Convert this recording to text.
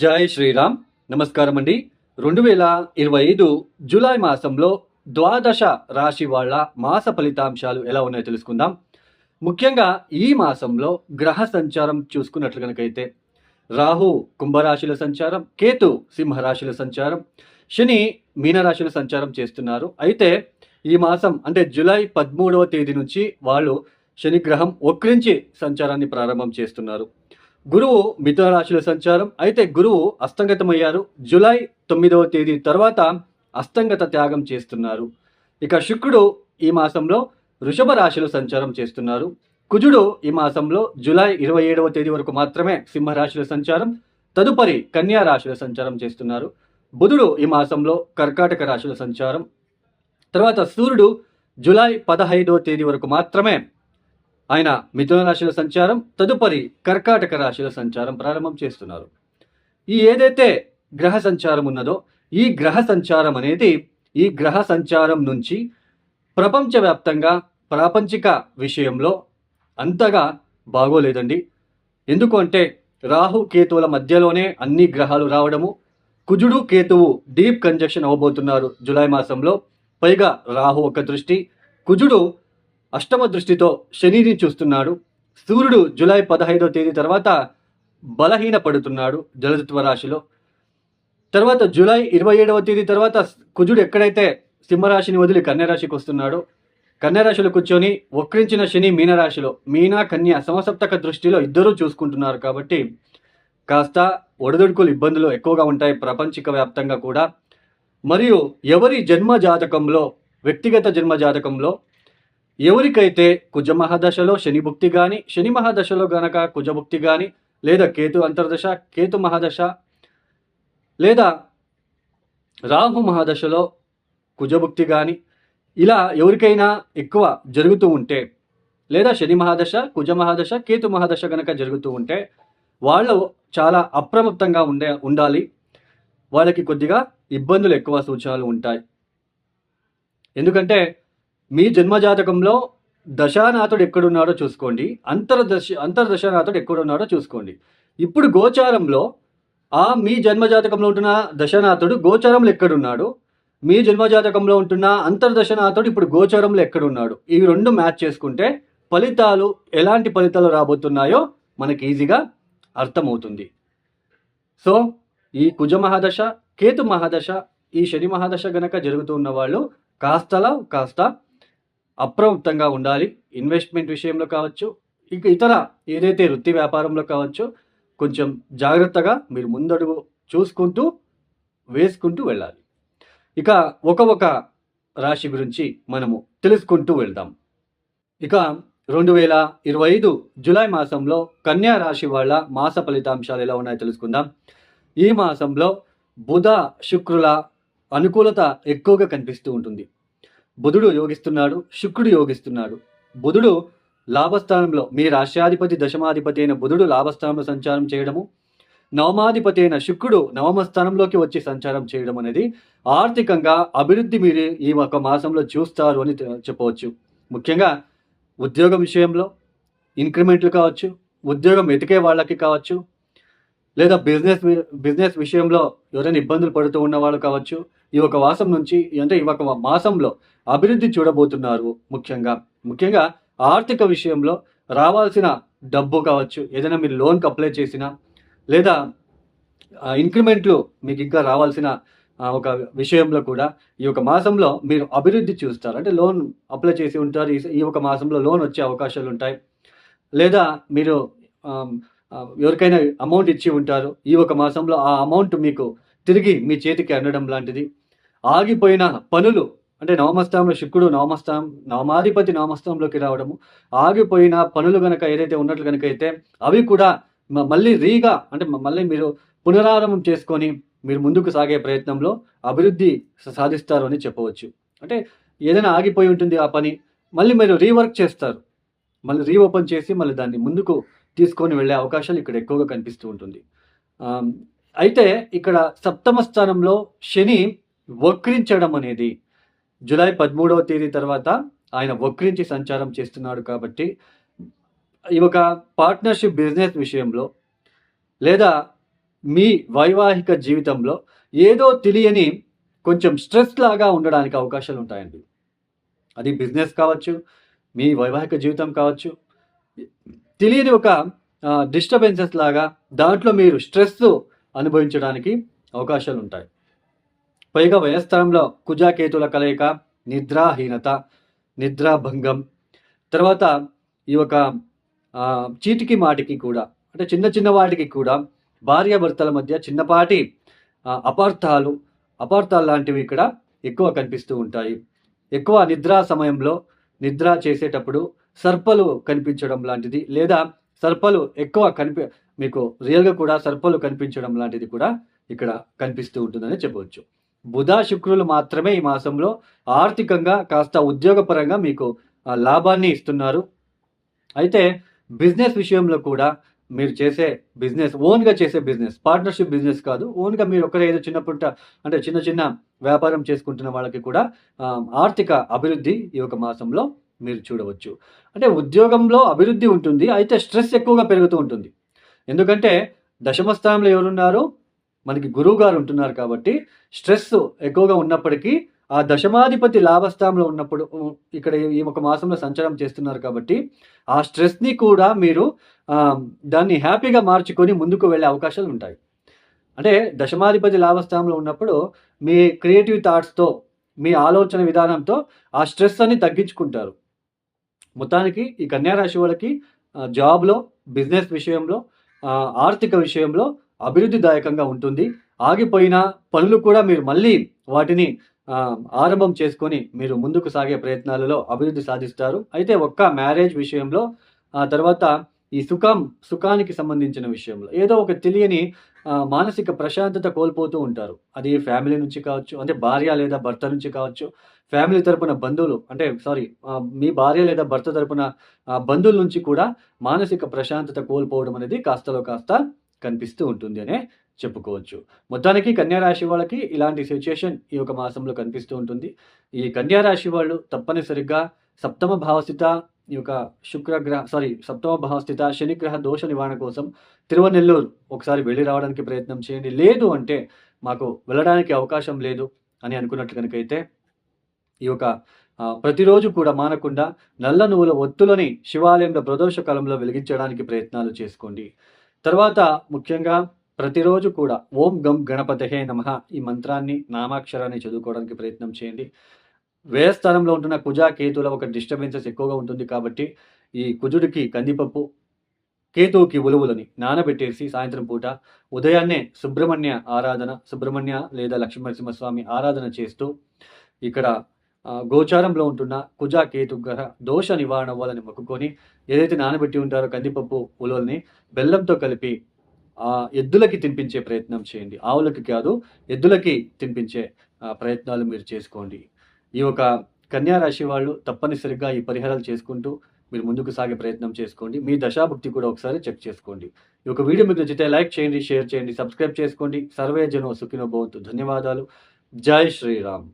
జై శ్రీరామ్. నమస్కారం అండి రెండు వేల ఇరవై ఐదు జూలై మాసంలో ద్వాదశ రాశి వాళ్ళ మాస ఫలితాంశాలు ఎలా ఉన్నాయో తెలుసుకుందాం. ముఖ్యంగా ఈ మాసంలో గ్రహ సంచారం చూసుకున్నట్లు కనుకైతే రాహు కుంభరాశుల సంచారం కేతు సింహరాశుల సంచారం శని మీనరాశిల సంచారం చేస్తున్నారు. అయితే ఈ మాసం అంటే జూలై పదమూడవ తేదీ నుంచి వాళ్ళు శని గ్రహం వక్రించి సంచారాన్ని ప్రారంభం చేస్తున్నారు. గురువు మిథున రాశిలో సంచారం. అయితే గురువు అస్తంగతమయ్యారు. జూలై తొమ్మిదవ తేదీ తర్వాత అస్తంగత త్యాగం చేస్తున్నారు. ఇక శుక్రుడు ఈ మాసంలో వృషభ రాశిలో సంచారం చేస్తున్నారు. కుజుడు ఈ మాసంలో జులై ఇరవై ఏడవ తేదీ వరకు మాత్రమే సింహరాశిలో సంచారం. తదుపరి కన్యా రాశిలో సంచారం చేస్తున్నారు. బుధుడు ఈ మాసంలో కర్కాటక రాశిలో సంచారం. తర్వాత సూర్యుడు జులై పదహైదవ తేదీ వరకు మాత్రమే ఆయన మిథున రాశిలో సంచారం తదుపరి కర్కాటక రాశిలో సంచారం ప్రారంభం చేస్తున్నారు. ఈ ఏదైతే గ్రహ సంచారం ఉన్నదో ఈ గ్రహ సంచారం అనేది ఈ గ్రహ సంచారం నుంచి ప్రపంచవ్యాప్తంగా ప్రాపంచిక విషయంలో అంతగా బాగోలేదండి. ఎందుకు అంటే రాహు కేతువుల మధ్యలోనే అన్ని గ్రహాలు రావడము కుజుడు కేతువు డీప్ కంజక్షన్ అవ్వబోతున్నారు జూలై మాసంలో. పైగా రాహు ఒక దృష్టి కుజుడు అష్టమ దృష్టితో శనిని చూస్తున్నాడు. సూర్యుడు జూలై పదహైదవ తేదీ తర్వాత బలహీన పడుతున్నాడు జలతత్వ రాశిలో. తర్వాత జూలై ఇరవై ఏడవ తేదీ తర్వాత కుజుడు ఎక్కడైతే సింహరాశిని వదిలి కన్యరాశికి వస్తున్నాడో కన్యరాశిలో కూర్చొని వక్రించిన శని మీనరాశిలో మీన కన్య సమసప్తక దృష్టిలో ఇద్దరూ చూసుకుంటున్నారు కాబట్టి కాస్త ఒడదొడుకులు ఇబ్బందులు ఎక్కువగా ఉంటాయి ప్రపంచిక వ్యాప్తంగా కూడా. మరియు ఎవరి జన్మ జాతకంలో వ్యక్తిగత జన్మ జాతకంలో ఎవరికైతే కుజ మహాదశలో శని భుక్తి కానీ శని మహాదశలో గనక కుజభుక్తి కానీ లేదా కేతు అంతర్దశ కేతు మహాదశ లేదా రాహు మహాదశలో కుజభుక్తి కానీ ఇలా ఎవరికైనా ఎక్కువ జరుగుతూ ఉంటే లేదా శని మహాదశ కుజ మహాదశ కేతు మహాదశ గనక జరుగుతూ ఉంటే వాళ్ళు చాలా అప్రమత్తంగా ఉండే ఉండాలి. వాళ్ళకి కొద్దిగా ఇబ్బందులు ఎక్కువ సూచనలు ఉంటాయి. ఎందుకంటే మీ జన్మజాతకంలో దశానాథుడు ఎక్కడున్నాడో చూసుకోండి. అంతర్దశ అంతర్దశానాథుడు ఎక్కడున్నాడో చూసుకోండి. ఇప్పుడు గోచారంలో ఆ మీ జన్మజాతకంలో ఉంటున్న దశనాథుడు గోచారంలో ఎక్కడున్నాడు? మీ జన్మజాతకంలో ఉంటున్న అంతర్దశనాథుడు ఇప్పుడు గోచారంలో ఎక్కడున్నాడు? ఇవి రెండు మ్యాచ్ చేసుకుంటే ఫలితాలు ఎలాంటి ఫలితాలు రాబోతున్నాయో మనకి ఈజీగా అర్థమవుతుంది. సో ఈ కుజ మహాదశ కేతు మహాదశ ఈ శని మహాదశ గనక జరుగుతున్న వాళ్ళు కాస్తలా కాస్త అప్రమత్తంగా ఉండాలి. ఇన్వెస్ట్మెంట్ విషయంలో కావచ్చు ఇక ఇతర ఏదైతే వృత్తి వ్యాపారంలో కావచ్చు కొంచెం జాగ్రత్తగా మీరు ముందడుగు చూసుకుంటూ వేసుకుంటూ వెళ్ళాలి. ఇక ఒక ఒక రాశి గురించి మనము తెలుసుకుంటూ వెళ్దాం. ఇక రెండు వేల ఇరవై ఐదు జులై మాసంలో కన్యా రాశి వాళ్ళ మాస ఫలితాంశాలు ఎలా ఉన్నాయో తెలుసుకుందాం. ఈ మాసంలో బుధ శుక్రుల అనుకూలత ఎక్కువగా కనిపిస్తూ ఉంటుంది. బుధుడు యోగిస్తున్నాడు శుక్రుడు యోగిస్తున్నాడు. బుధుడు లాభస్థానంలో మీ రాష్ట్రాధిపతి దశమాధిపతి అయిన బుధుడు లాభస్థానంలో సంచారం చేయడము నవమాధిపతి అయిన శుక్రుడు నవమ స్థానంలోకి వచ్చి సంచారం చేయడం అనేది ఆర్థికంగా అభివృద్ధి మీరు ఈ ఒక మాసంలో చూస్తారు అని చెప్పవచ్చు. ముఖ్యంగా ఉద్యోగం విషయంలో ఇంక్రిమెంట్లు కావచ్చు ఉద్యోగం వెతికే వాళ్ళకి కావచ్చు లేదా బిజినెస్ బిజినెస్ విషయంలో ఎవరైనా ఇబ్బందులు పడుతూ ఉన్నవాళ్ళు కావచ్చు ఈ ఒక మాసం నుంచి అంటే ఈ ఒక మాసంలో అభివృద్ధి చూడబోతున్నారు ముఖ్యంగా. ముఖ్యంగా ఆర్థిక విషయంలో రావాల్సిన డబ్బు కావచ్చు ఏదైనా మీరు లోన్కి అప్లై చేసినా లేదా ఇంక్రిమెంట్లు మీకు ఇంకా రావాల్సిన ఒక విషయంలో కూడా ఈ ఒక మాసంలో మీరు అభివృద్ధి చూస్తారు. అంటే లోన్ అప్లై చేసి ఉంటారు ఈ- ఒక మాసంలో లోన్ వచ్చే అవకాశాలు ఉంటాయి. లేదా మీరు ఎవరికైనా అమౌంట్ ఇచ్చి ఉంటారు. ఈ ఒక మాసంలో ఆ అమౌంట్ మీకు తిరిగి మీ చేతికి అందడం లాంటిది. ఆగిపోయిన పనులు అంటే నవమస్థానంలో శుక్రుడు నవమస్థానం నవమాధిపతి నవమస్థానంలోకి రావడము ఆగిపోయిన పనులు కనుక ఏదైతే ఉన్నట్లు కనుక అయితే అవి కూడా మ- మళ్ళీ రీగా అంటే మళ్ళీ మీరు పునరారంభం చేసుకొని మీరు ముందుకు సాగే ప్రయత్నంలో అభివృద్ధి సాధిస్తారు అని చెప్పవచ్చు. అంటే ఏదైనా ఆగిపోయి ఉంటుంది ఆ పని మళ్ళీ మీరు రీవర్క్ చేస్తారు. మళ్ళీ రీఓపెన్ చేసి మళ్ళీ దాన్ని ముందుకు తీసుకొని వెళ్ళే అవకాశాలు ఇక్కడ ఎక్కువగా కనిపిస్తూ ఉంటుంది. అయితే ఇక్కడ సప్తమ స్థానంలో శని వక్రించడం అనేది జూలై పదమూడవ తేదీ తర్వాత ఆయన వక్రించి సంచారం చేస్తున్నాడు కాబట్టి ఈ ఒక పార్ట్నర్షిప్ బిజినెస్ విషయంలో లేదా మీ వైవాహిక జీవితంలో ఏదో తెలియని కొంచెం స్ట్రెస్ లాగా ఉండడానికి అవకాశాలు ఉంటాయండి. అది బిజినెస్ కావచ్చు మీ వైవాహిక జీవితం కావచ్చు తెలియని ఒక డిస్టర్బెన్సెస్ లాగా దాంట్లో మీరు స్ట్రెస్ అనుభవించడానికి అవకాశాలు ఉంటాయి పైగా వయస్థలంలో కుజాకేతుల కలయిక నిద్రాహీనత నిద్రాభంగం తర్వాత ఈ యొక్క చీటికి మాటికి కూడా అంటే చిన్న చిన్న వాటికి కూడా భార్యాభర్తల మధ్య చిన్నపాటి అపార్థాలు అపార్థాలు లాంటివి ఇక్కడ ఎక్కువ కనిపిస్తూ ఉంటాయి. ఎక్కువ నిద్రా సమయంలో నిద్ర చేసేటప్పుడు సర్పలు కనిపించడం లాంటిది లేదా సర్పలు ఎక్కువ కనిపి మీకు రియల్గా కూడా సర్పలు కనిపించడం లాంటిది కూడా ఇక్కడ కనిపిస్తూ ఉంటుందని చెప్పవచ్చు. బుధ శుక్రులు మాత్రమే ఈ మాసంలో ఆర్థికంగా కాస్త ఉద్యోగపరంగా మీకు లాభాన్ని ఇస్తున్నారు. అయితే బిజినెస్ విషయంలో కూడా మీరు చేసే బిజినెస్ ఓన్గా చేసే బిజినెస్ పార్ట్నర్షిప్ బిజినెస్ కాదు. ఓన్గా మీరు ఒకరే ఏదో చిన్నప్పుడు అంటే చిన్న చిన్న వ్యాపారం చేసుకుంటున్న వాళ్ళకి కూడా ఆర్థిక అభివృద్ధి ఈ యొక్క మాసంలో మీరు చూడవచ్చు. అంటే ఉద్యోగంలో అభివృద్ధి ఉంటుంది అయితే స్ట్రెస్ ఎక్కువగా పెరుగుతూ ఉంటుంది. ఎందుకంటే దశమ స్థానంలో ఎవరున్నారో మనకి గురువు గారు ఉంటున్నారు కాబట్టి స్ట్రెస్ ఎక్కువగా ఉన్నప్పటికీ ఆ దశమాధిపతి లాభస్థానంలో ఉన్నప్పుడు ఇక్కడ ఈ ఒక మాసంలో సంచారం చేస్తున్నారు కాబట్టి ఆ స్ట్రెస్ని కూడా మీరు దాన్ని హ్యాపీగా మార్చుకొని ముందుకు వెళ్ళే అవకాశాలు ఉంటాయి. అంటే దశమాధిపతి లాభస్థానంలో ఉన్నప్పుడు మీ క్రియేటివ్ థాట్స్తో మీ ఆలోచన విధానంతో ఆ స్ట్రెస్ అని తగ్గించుకుంటారు. మొత్తానికి ఈ కన్యారాశి వాళ్ళకి జాబ్లో బిజినెస్ విషయంలో ఆర్థిక విషయంలో అభివృద్ధిదాయకంగా ఉంటుంది. ఆగిపోయిన పనులు కూడా మీరు మళ్ళీ వాటిని ఆరంభం చేసుకొని మీరు ముందుకు సాగే ప్రయత్నాలలో అభివృద్ధి సాధిస్తారు. అయితే ఒక్క మ్యారేజ్ విషయంలో ఆ తర్వాత ఈ సుఖం సుఖానికి సంబంధించిన విషయంలో. ఏదో ఒక తెలియని మానసిక ప్రశాంతత కోల్పోతూ ఉంటారు. అది ఫ్యామిలీ నుంచి కావచ్చు అంటే భార్య లేదా భర్త నుంచి కావచ్చు ఫ్యామిలీ తరపున బంధువులు అంటే సారీ మీ భార్య లేదా భర్త తరపున బంధువుల నుంచి కూడా మానసిక ప్రశాంతత కోల్పోవడం అనేది కాస్తలో కాస్త కనిపిస్తూ ఉంటుంది అనే చెప్పుకోవచ్చు. మొత్తానికి కన్యా రాశి వాళ్ళకి ఇలాంటి సిచ్యుయేషన్ ఈ యొక్క మాసంలో కనిపిస్తూ ఉంటుంది. ఈ కన్యారాశి వాళ్ళు తప్పనిసరిగా సప్తమ భావసిత ఈ యొక్క శుక్రగ్రహ సారీ సప్తమ స్థిత శనిగ్రహ దోష నివారణ కోసం తిరువనెల్లూరు ఒకసారి వెళ్ళి రావడానికి ప్రయత్నం చేయండి. లేదు అంటే మాకు వెళ్ళడానికి అవకాశం లేదు అని అనుకున్నట్లు కనుకైతే ఈ యొక్క ప్రతిరోజు కూడా మానకుండా నల్ల నువ్వుల ఒత్తులని శివాలయంలో ప్రదోష కాలంలో వెలిగించడానికి ప్రయత్నాలు చేసుకోండి. తర్వాత ముఖ్యంగా ప్రతిరోజు కూడా ఓం గం గణపతహే నమః ఈ మంత్రాన్ని నామాక్షరాన్ని చదువుకోవడానికి ప్రయత్నం చేయండి. వ్యయస్థానంలో ఉంటున్న కుజా కేతుల ఒక డిస్టర్బెన్సెస్ ఎక్కువగా ఉంటుంది కాబట్టి ఈ కుజుడికి కందిపప్పు కేతువుకి ఉలువులని నానబెట్టేసి సాయంత్రం పూట ఉదయాన్నే సుబ్రహ్మణ్య ఆరాధన సుబ్రహ్మణ్య లేదా లక్ష్మీనరసింహస్వామి ఆరాధన చేస్తూ ఇక్కడ గోచారంలో ఉంటున్న కుజా కేతు గ్రహ దోష నివారణ అవ్వాలని మొక్కుకొని ఏదైతే నానబెట్టి ఉంటారో కందిపప్పు ఉలువల్ని బెల్లంతో కలిపి ఆ ఎద్దులకి తినిపించే ప్రయత్నం చేయండి. ఆవులకి కాదు ఎద్దులకి తినిపించే ప్రయత్నాలు మీరు చేసుకోండి. ఈ యొక్క కన్యా రాశి వాళ్ళు తప్పనిసరిగా ఈ పరిహారాలు చేసుకుంటూ మీరు ముందుకు సాగే ప్రయత్నం చేసుకోండి. మీ దశాభుక్తి కూడా ఒకసారి చెక్ చేసుకోండి. ఈ యొక్క వీడియో మీకు నచ్చితే లైక్ చేయండి షేర్ చేయండి సబ్స్క్రైబ్ చేసుకోండి. సర్వే జనో సుఖినో భవంతు. ధన్యవాదాలు. జై శ్రీరామ్.